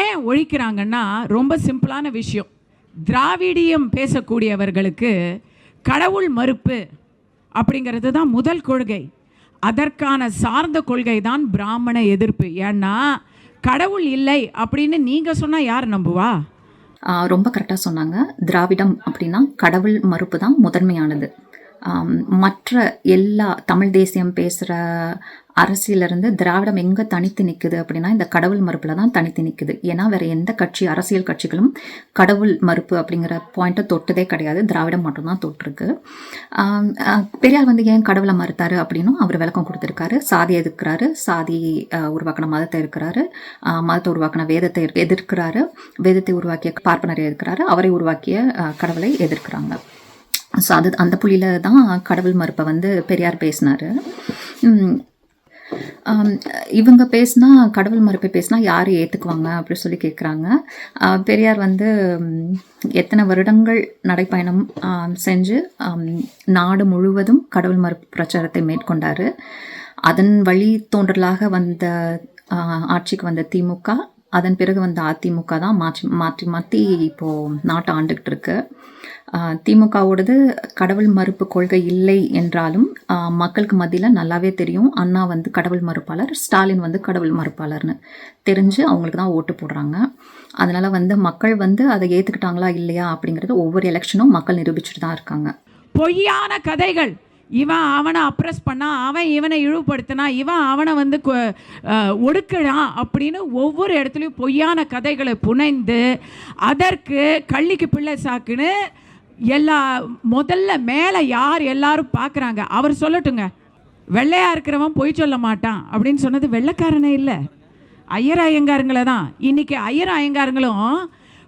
ஏன் ஒழிக்கிறாங்கன்னா ரொம்ப சிம்பிளான விஷயம். திராவிடியம் பேசக்கூடியவர்களுக்கு கடவுள் மறுப்பு அப்படிங்கிறது தான் முதல் கொள்கை. அதற்கான சார்ந்த கொள்கை தான் பிராமண எதிர்ப்பு. ஏன்னா கடவுள் இல்லை அப்படின்னு நீங்கள் சொன்னால் யார் நம்புவா? ரொம்ப கரெக்டாக சொன்னாங்க. திராவிடம் அப்படின்னா கடவுள் மறுப்பு தான் முதன்மையானது. மற்ற எல்லா தமிழ் தேசியம் பேசுகிற அரசியலிருந்து திராவிடம் எங்கே தனித்து நிற்குது அப்படின்னா இந்த கடவுள் மறுப்பில் தான் தனித்து நிற்குது ஏன்னா வேறு எந்த கட்சி அரசியல் கட்சிகளும் கடவுள் மறுப்பு அப்படிங்கிற பாயிண்ட்டை தொட்டதே கிடையாது. திராவிடம் மட்டும்தான் தொட்டிருக்கு. பெரியார் வந்து ஏன் கடவுளை மறுத்தாரு அப்படின்னும் அவர் விளக்கம் கொடுத்துருக்காரு. சாதி எதிர்க்கிறாரு. சாதி உருவாக்கின மதத்தை இருக்கிறாரு மதத்தை உருவாக்கின வேதத்தை எதிர்க்கிறாரு. வேதத்தை உருவாக்கிய பார்ப்பனரை எதிர்க்கிறாரு. அவரை உருவாக்கிய கடவுளை எதிர்க்கிறாங்க. ஸோ அது அந்த புள்ளியில் தான் கடவுள் மறுப்பை வந்து பெரியார் பேசினார். இவங்க பேசினா கடவுள் மறுப்பை பேசினா யார் ஏற்றுக்குவாங்க அப்படின்னு சொல்லி கேட்குறாங்க பெரியார் வந்து எத்தனை வருடங்கள் நடைப்பயணம் செஞ்சு நாடு முழுவதும் கடவுள் மறுப்பு பிரச்சாரத்தை மேற்கொண்டார். அதன் வழி தோன்றலாக வந்த ஆட்சிக்கு வந்த திமுக அதன் பிறகு வந்து அதிமுக தான் மாற்றி மாற்றி மாற்றி இப்போது நாட்டை ஆண்டுகிட்டு இருக்கு. திமுகவோடது கடவுள் மறுப்பு கொள்கை இல்லை என்றாலும் மக்களுக்கு மத்தியில் நல்லாவே தெரியும். அண்ணா வந்து கடவுள் மறுப்பாளர் ஸ்டாலின் வந்து கடவுள் மறுப்பாளர்னு தெரிஞ்சு அவங்களுக்கு தான் ஓட்டு போடுறாங்க. அதனால் வந்து மக்கள் வந்து அதை ஏற்றுக்கிட்டாங்களா இல்லையா அப்படிங்கிறது ஒவ்வொரு எலெக்ஷனும் மக்கள் நிரூபிச்சுட்டு தான் இருக்காங்க. பொய்யான கதைகள் இவன் அவனை அப்ரஸ் பண்ணா அவன் இவனை இழிவுபடுத்தினா இவன் அவனை வந்து கொ- அப்படின்னு ஒவ்வொரு இடத்துலையும் பொய்யான கதைகளை புனைந்து அதற்கு கள்ளிக்கு பிள்ளை சாக்குன்னு எல்லா முதல்ல மேலே யார் எல்லாரும் பார்க்குறாங்க அவர் சொல்லட்டுங்க. வெள்ளையாக இருக்கிறவன் பொய் சொல்ல மாட்டான் அப்படின்னு சொன்னது வெள்ளைக்காரனே இல்லை. ஐயர் ஐயங்காரங்களை தான். இன்னைக்கு ஐயர் ஐயங்காருங்களும்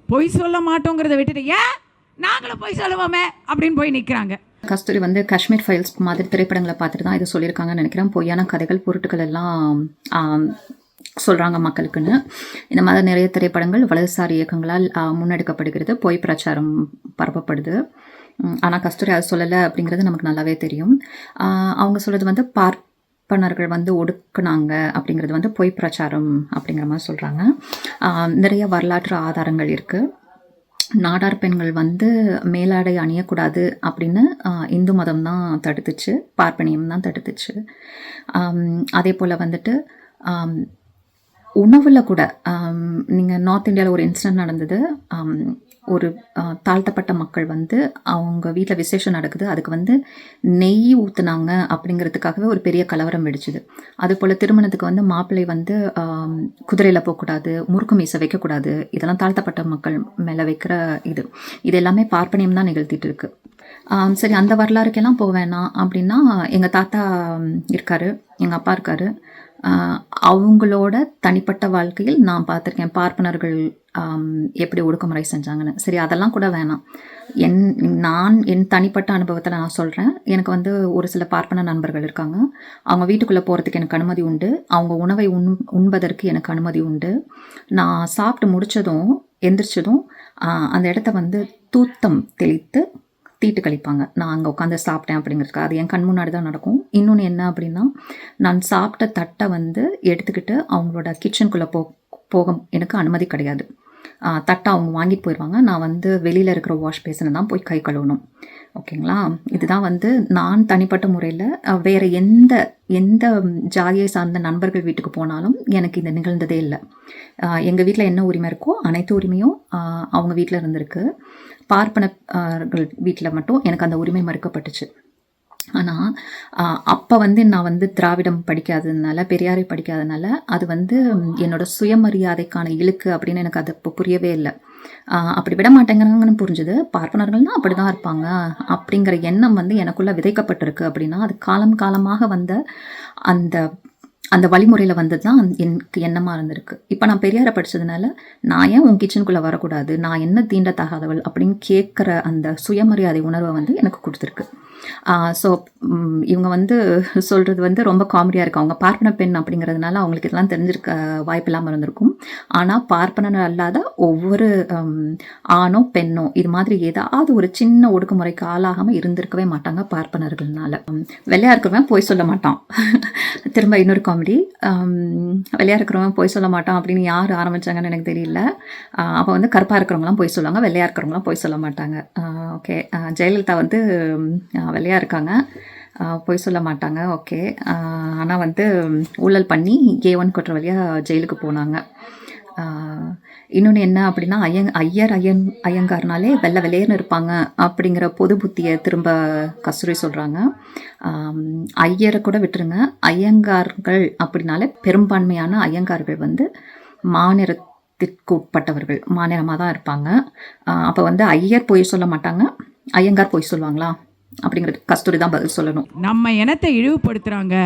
பொய் சொல்ல மாட்டோங்கிறத விட்டுட்டு ஏன்? நாங்களும் பொய் சொல்லுவோமே! அப்படின்னு போய் நிற்கிறாங்க கஸ்தூரி வந்து காஷ்மீர் ஃபைல்ஸ் மாதிரி திரைப்படங்களை பார்த்துட்டு தான் இது சொல்லியிருக்காங்கன்னு நினைக்கிறேன். பொய்யான கதைகள் பொருட்கள் எல்லாம் சொல்கிறாங்க மக்களுக்குன்னு. இந்த மாதிரி நிறைய திரைப்படங்கள் வலதுசாரி இயக்கங்களால் முன்னெடுக்கப்படுகிறது. பொய் பிரச்சாரம் பரப்பப்படுது. ஆனால் கஸ்தூரி அது சொல்லலை அப்படிங்கிறது நமக்கு நல்லாவே தெரியும். அவங்க சொல்கிறது வந்து பார்ப்பனர்கள் வந்து ஒடுக்குனாங்க அப்படிங்கிறது வந்து பொய் பிரச்சாரம் அப்படிங்கிற மாதிரி சொல்கிறாங்க நிறைய வரலாற்று ஆதாரங்கள் இருக்குது நாடார் பெண்கள் வந்து மேலாடை அணியக்கூடாது அப்படின்னு இந்து மதம் தான் தடுத்துச்சு பார்ப்பனியம் தான் தடுத்துச்சு. அதே போல் வந்துட்டு உணவில் கூட நீங்கள் நார்த் இந்தியாவில் ஒரு இன்சிடென்ட் நடந்தது. ஒரு தாழ்த்தப்பட்ட மக்கள் வந்து அவங்க வீட்டில் விசேஷம் நடக்குது. அதுக்கு வந்து நெய் ஊற்றுனாங்க அப்படிங்கிறதுக்காகவே ஒரு பெரிய கலவரம் வெடிச்சுது. அதுபோல் திருமணத்துக்கு வந்து மாப்பிள்ளை வந்து குதிரையில் போகக்கூடாது முறுக்கு மீசை வைக்கக்கூடாது. இதெல்லாம் தாழ்த்தப்பட்ட மக்கள் மேலே வைக்கிற இது. இது எல்லாமே பார்ப்பனியம் தான் நிகழ்த்திட்டு இருக்கு. சரி அந்த வரலாறுக்கெல்லாம் போக வேணாம் அப்படின்னா எங்கள் தாத்தா இருக்கார் இருக்காரு எங்கள் அப்பா இருக்காரு. அவங்களோட தனிப்பட்ட வாழ்க்கையில் நான் பார்த்துருக்கேன் பார்ப்பனர்கள் எப்படி ஒடுக்குமுறை செஞ்சாங்கன்னு. சரி அதெல்லாம் கூட வேணாம். என் நான் என் தனிப்பட்ட அனுபவத்தில் நான் சொல்கிறேன் எனக்கு வந்து ஒரு சில பார்ப்பன நண்பர்கள் இருக்காங்க. அவங்க வீட்டுக்குள்ளே போகிறதுக்கு எனக்கு அனுமதி உண்டு. அவங்க உணவை உண் உண்பதற்கு எனக்கு அனுமதி உண்டு. நான் சாப்பிட்டு முடித்ததும் எந்திரிச்சதும் அந்த இடத்த வந்து தூத்தம் தெளித்து தீட்டு கழிப்பாங்க. நான் அங்கே உட்காந்து சாப்பிட்டேன் அப்படிங்கிறதுக்கு. அது என் கண் முன்னாடி தான் நடக்கும். இன்னொன்று என்ன அப்படின்னா நான் சாப்பிட்ட தட்டை வந்து எடுத்துக்கிட்டு அவங்களோட கிச்சனுக்குள்ளே போ போக எனக்கு அனுமதி கிடையாது. தட்டை அவங்க வாங்கிட்டு போயிடுவாங்க நான் வந்து வெளியில் இருக்கிற வாஷ் பேசினை தான் போய் கை கழுவணும். ஓகேங்களா? இதுதான் வந்து நான் தனிப்பட்ட முறையில் வேறு எந்த எந்த ஜாதியை சார்ந்த நண்பர்கள் வீட்டுக்கு போனாலும் எனக்கு இந்த நிகழ்ந்ததே இல்லை. எங்கள் வீட்டில் என்ன உரிமை இருக்கோ அனைத்து உரிமையும் அவங்க வீட்டில் இருந்திருக்கு. பார்ப்பனர்கள் வீட்டில் மட்டும் எனக்கு அந்த உரிமை மறுக்கப்பட்டுச்சு. ஆனால் அப்போ வந்து நான் வந்து திராவிடம் படிக்காததுனால பெரியாரை படிக்காததுனால அது வந்து என்னோட சுயமரியாதைக்கான இழுக்கு அப்படின்னு எனக்கு அது இப்போ புரியவே இல்லை. அப்படி விட மாட்டேங்கிறாங்கன்னு புரிஞ்சுது. பார்ப்பனர்கள்னா அப்படி தான் இருப்பாங்க. அப்படிங்கிற எண்ணம் வந்து எனக்குள்ளே விதைக்கப்பட்டிருக்கு அப்படின்னா அது காலம் காலமாக வந்த அந்த அந்த வழிமுறையில் வந்தது தான் எனக்கு எண்ணமாக இருந்திருக்கு. இப்போ நான் பெரியாரை படித்ததுனால நான் ஏன் உன் கிச்சனுக்குள்ளே வரக்கூடாது? நான் என்ன தீண்டத்தகாதவள் அப்படின்னு கேட்குற அந்த சுயமரியாதை உணர்வை வந்து எனக்கு கொடுத்துருக்கு. ஸோ இவங்க வந்து சொல்கிறது வந்து ரொம்ப காமெடியாக இருக்கும் அவங்க பார்ப்பன பெண் அப்படிங்கிறதுனால அவங்களுக்கு இதெல்லாம் தெரிஞ்சிருக்க வாய்ப்பு இல்லாமல் இருந்திருக்கும். ஆனால் பார்ப்பனர் அல்லாத ஒவ்வொரு ஆணோ பெண்ணோ இது மாதிரி ஏதாவது ஒரு சின்ன ஒடுக்குமுறைக்கு ஆளாகாமல் இருந்திருக்கவே மாட்டாங்க பார்ப்பனர்கள்னால. வெள்ளையாக இருக்கிறவன் போய் சொல்ல மாட்டான். திரும்ப இன்னொரு காமெடி காமெடி வெள்ளையாக இருக்கிறவங்க போய் சொல்ல மாட்டான் அப்படின்னு யார் ஆரம்பிச்சாங்கன்னு எனக்கு தெரியல. அப்போ வந்து கருப்பாக இருக்கிறவங்களாம் போய் சொல்லுவாங்க வெள்ளையாக இருக்கிறவங்களாம் போய் சொல்ல மாட்டாங்க. ஓகே ஜெயலலிதா வந்து வெள்ளையாக இருக்காங்க. போய் பொய் சொல்ல மாட்டாங்க ஓகே ஆனால் வந்து ஊழல் பண்ணி ஏ ஒன் குற்றவாளியாக ஜெயிலுக்கு போனாங்க. இன்னொன்று என்ன அப்படின்னா ஐயங் ஐயர் ஐயன் ஐயங்கார்னாலே வெள்ளை வெள்ளையர்னு இருப்பாங்க அப்படிங்கிற பொது புத்தியை திரும்ப கஸ்தூரி சொல்கிறாங்க ஐயரை கூட விட்டுருங்க. ஐயங்கார்கள் அப்படின்னாலே பெரும்பான்மையான ஐயங்கார்கள் வந்து மாநிலத்திற்கு உட்பட்டவர்கள் மாநிலமாக தான் இருப்பாங்க. அப்போ வந்து ஐயர் பொய் சொல்ல மாட்டாங்க ஐயங்கார் பொய் சொல்லுவாங்களா? அப்படிங்கிறது கஸ்தூரி தான் பதில் சொல்லணும். நம்ம இனத்தை இழிவுபடுத்துகிறாங்க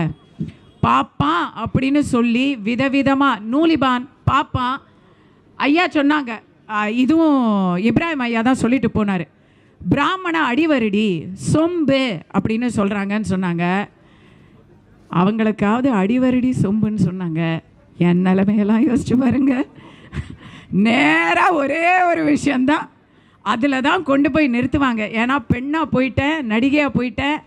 பாப்பா அப்படின்னு சொல்லி விதவிதமாக நூலிபான் பார்ப்பான் ஐயா சொன்னாங்க இதுவும் இப்ராஹிம் ஐயா தான் சொல்லிட்டு போனார். பிராமண அடிவருடி சொம்பு அப்படின்னு சொல்கிறாங்கன்னு சொன்னாங்க. அவங்களுக்காவது அடிவருடி சொம்புன்னு சொன்னாங்க. என் நிலைமையெல்லாம் யோசிச்சு பாருங்க. நேராக ஒரே ஒரு விஷயந்தான் அதில் தான் கொண்டு போய் நிறுத்துவாங்க. ஏன்னா பெண்ணாக போயிட்டேன் நடிகையாக போயிட்டேன்.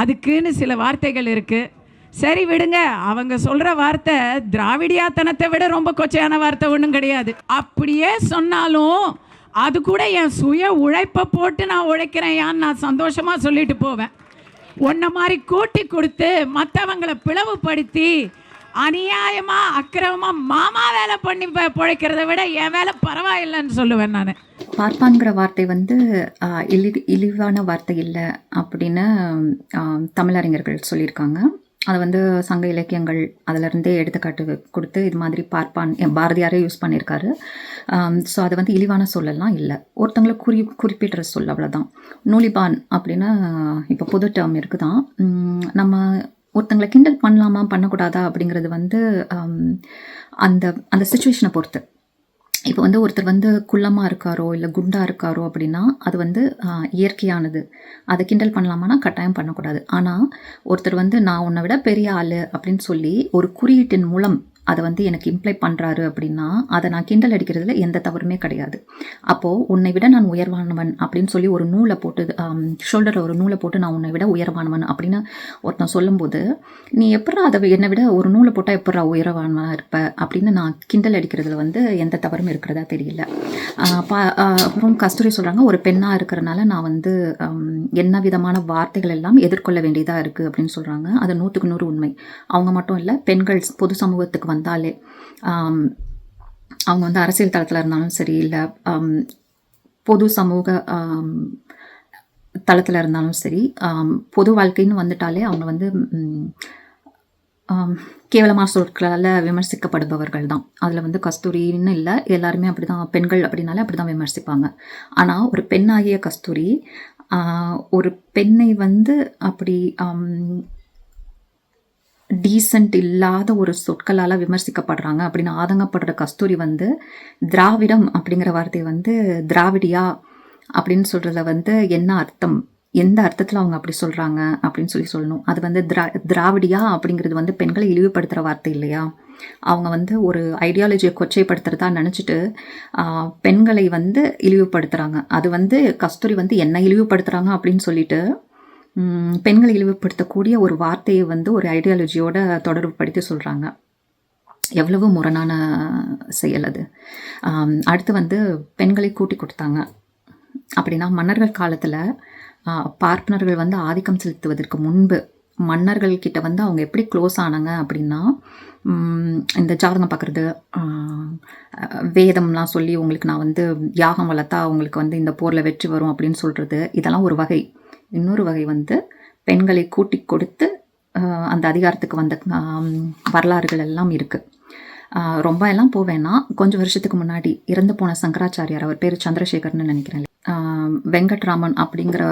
அதுக்குன்னு சில வார்த்தைகள் இருக்குது சரி விடுங்க அவங்க சொல்கிற வார்த்தை திராவிடியாத்தனத்தை விட ரொம்ப கொச்சையான வார்த்தை ஒன்றும் கிடையாது. அப்படியே சொன்னாலும் அது கூட என் சுய உழைப்பை போட்டு நான் உழைக்கிறேன் நான் சந்தோஷமாக சொல்லிட்டு போவேன். உன்னை மாதிரி கூட்டி கொடுத்து மற்றவங்களை பிளவுபடுத்தி அநியாயமா அக்கிரமமா மாமா வேலை பண்ணி ப- பிழைக்கிறத விட என் வேலை பரவாயில்லைன்னு சொல்லுவேன் நான். பார்ப்பான்கிற வார்த்தை வந்து இழி இழிவான வார்த்தை இல்லை அப்படின்னு தமிழறிஞர்கள் சொல்லியிருக்காங்க. அதை வந்து சங்க இலக்கியங்கள் அதிலிருந்தே எடுத்துக்காட்டு கொடுத்து இது மாதிரி பார்ப்பான் என் பாரதியாரே யூஸ் பண்ணியிருக்காரு ஸோ அது வந்து இழிவான சொல்லலாம் இல்லை. ஒருத்தங்களை குறி குறிப்பிடுற சொல் அவ்வளோதான் நூலிபான் அப்படின்னு இப்போ புது டேர்ம் இருக்குதான். நம்ம ஒருத்தங்களை கிண்டல் பண்ணலாமா பண்ணக்கூடாதா அப்படிங்கிறது வந்து அந்த அந்த சுச்சுவேஷனை பொறுத்து. இப்போ வந்து ஒருத்தர் வந்து குள்ளமாக இருக்காரோ இல்லை குண்டாக இருக்காரோ அப்படின்னா அது வந்து இயற்கையானது. அதை கிண்டல் பண்ணலாமான்னா கட்டாயம் பண்ணக்கூடாது. ஆனால் ஒருத்தர் வந்து நான் உன்னை விட பெரிய ஆள் அப்படின்னு சொல்லி ஒரு குறியீட்டின் மூலம் அதை வந்து எனக்கு இம்ப்ளை பண்ணுறாரு அப்படின்னா அதை நான் கிண்டல் அடிக்கிறதுல எந்த தவறுமே கிடையாது. அப்போது உன்னை விட நான் உயர்வானவன் அப்படின்னு சொல்லி ஒரு நூலை போட்டு ஷோல்டரில் ஒரு நூலை போட்டு நான் உன்னை விட உயர்வானவன் அப்படின்னு ஒருத்தன் சொல்லும்போது நீ எப்படா அதை என்னை விட ஒரு நூலை போட்டால் எப்படா உயர்வானவனா இருப்ப? அப்படின்னு நான் கிண்டல் அடிக்கிறதுல வந்து எந்த தவறும் இருக்கிறதா தெரியல. அப்புறம் கஸ்தூரி சொல்கிறாங்க ஒரு பெண்ணாக இருக்கிறனால நான் வந்து என்ன விதமான வார்த்தைகள் எல்லாம் எதிர்கொள்ள வேண்டியதாக இருக்குது அப்படின்னு சொல்கிறாங்க அது நூற்றுக்கு நூறு உண்மை. அவங்க மட்டும் இல்லை பெண்கள் பொது சமூகத்துக்கு வந்தாலே அவங்க வந்து அரசியல் தளத்தில் இருந்தாலும் சரி இல்லை பொது சமூக தளத்தில் இருந்தாலும் சரி பொது வாழ்க்கைன்னு வந்துட்டாலே அவங்க வந்து ம், கேவலமான சொற்களால் விமர்சிக்கப்படுபவர்கள் தான். அதில் வந்து கஸ்தூரின்னு இல்லை. எல்லாருமே அப்படி தான் பெண்கள் அப்படின்னாலே அப்படி தான் விமர்சிப்பாங்க. ஆனால் ஒரு பெண்ணாகிய கஸ்தூரி ஒரு பெண்ணை வந்து அப்படி டீசன்ட் இல்லாத ஒரு சொற்களால் விமர்சிக்கப்படுறாங்க அப்படின்னு ஆதங்கப்படுற கஸ்தூரி வந்து திராவிடம் அப்படிங்கிற வார்த்தை வந்து திராவிடியா அப்படின்னு சொல்கிறதுல வந்து என்ன அர்த்தம்? எந்த அர்த்தத்தில் அவங்க அப்படி சொல்கிறாங்க அப்படின்னு சொல்லி சொல்லணும். அது வந்து திரா திராவிடியா அப்படிங்கிறது வந்து பெண்களை இழிவுபடுத்துகிற வார்த்தை இல்லையா? அவங்க வந்து ஒரு ஐடியாலஜியை கொச்சைப்படுத்துறதா நினச்சிட்டு பெண்களை வந்து இழிவுபடுத்துகிறாங்க அது வந்து கஸ்தூரி வந்து என்ன இழிவுபடுத்துகிறாங்க அப்படின்னு சொல்லிட்டு பெண்களை இழிவுபடுத்தக்கூடிய ஒரு வார்த்தையை வந்து ஒரு ஐடியாலஜியோட தொடர்புபடுத்தி சொல்கிறாங்க எவ்வளவு முரணான செயல் அது. அடுத்து வந்து பெண்களை கூட்டி கொடுத்தாங்க. அப்படின்னா மன்னர்கள் காலத்தில் பார்ப்பனர்கள் வந்து ஆதிக்கம் செலுத்துவதற்கு முன்பு மன்னர்கள் கிட்ட வந்து அவங்க எப்படி க்ளோஸ் ஆனாங்க அப்படின்னா இந்த ஜாதகம் பார்க்குறது வேதம்லாம் சொல்லி உங்களுக்கு நான் வந்து யாகம் வளர்த்தா உங்களுக்கு வந்து இந்த போரில் வெற்றி வரும் அப்படின்னு சொல்கிறது இதெல்லாம் ஒரு வகை. இன்னொரு வகை வந்து பெண்களை கூட்டி கொடுத்து அந்த அதிகாரத்துக்கு வந்த வரலாறுகள் எல்லாம் இருக்குது ரொம்ப எல்லாம் போவேன்னா கொஞ்சம் வருஷத்துக்கு முன்னாடி இறந்து போன சங்கராச்சாரியார் அவர் பேர் சந்திரசேகர்னு நினைக்கிறேன். வெங்கட்ராமன் அப்படிங்கிற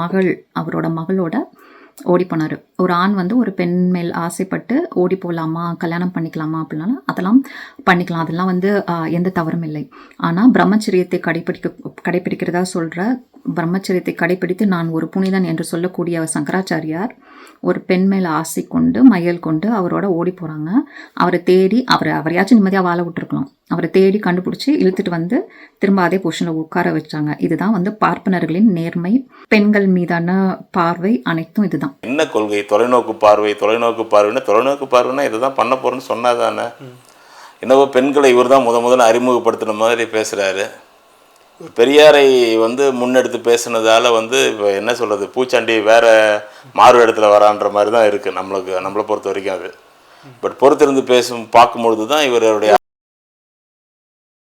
மகள் அவரோட மகளோட ஓடி போனார். ஒரு ஆண் வந்து ஒரு பெண் மேல் ஆசைப்பட்டு ஓடி போகலாமா கல்யாணம் பண்ணிக்கலாமா அப்படின்னாலும் அதெல்லாம் பண்ணிக்கலாம். அதெல்லாம் வந்து எந்த தவறும் இல்லை. ஆனால் பிரம்மச்சரியத்தை கடைப்பிடிக்க கடைப்பிடிக்கிறதா சொல்கிற பிரம்மச்சரியத்தை கடைபிடித்து நான் ஒரு புனிதன் என்று சொல்லக்கூடிய சங்கராச்சாரியார் ஒரு பெண் மேல் ஆசை கொண்டு மையல் கொண்டு அவரோட ஓடி போகிறாங்க அவரை தேடி அவரை அவரையாச்சும் நிம்மதியாக வாழ விட்டுருக்கலாம். அவரை தேடி கண்டுபிடிச்சி இழுத்துட்டு வந்து திரும்ப அதே பொசிஷனில் உட்கார வச்சாங்க. இதுதான் வந்து பார்ப்பனர்களின் நேர்மை. பெண்கள் மீதான பார்வை அனைத்தும் இதுதான். என்ன கொள்கையை தொலைநோக்கு பார்வை தொலைநோக்கு பார்வைன்னா தொலைநோக்கு பார்வைன்னா இதை தான் பண்ண போகிறேன்னு சொன்னாதானே? என்னவோ பெண்களை இவர் தான் முத முதல்ல அறிமுகப்படுத்தின மாதிரி பேசுகிறாரு பெரியாரை வந்து முன்னெடுத்து பேசுனதால வந்து இப்போ என்ன சொல்கிறது பூச்சாண்டி வேற மாறு இடத்துல வரான்ற மாதிரி தான் இருக்குது நம்மளுக்கு நம்மளை பொறுத்த வரைக்கும் அது. பட் பொறுத்திருந்து பேசும் பார்க்கும்பொழுது தான் இவருடைய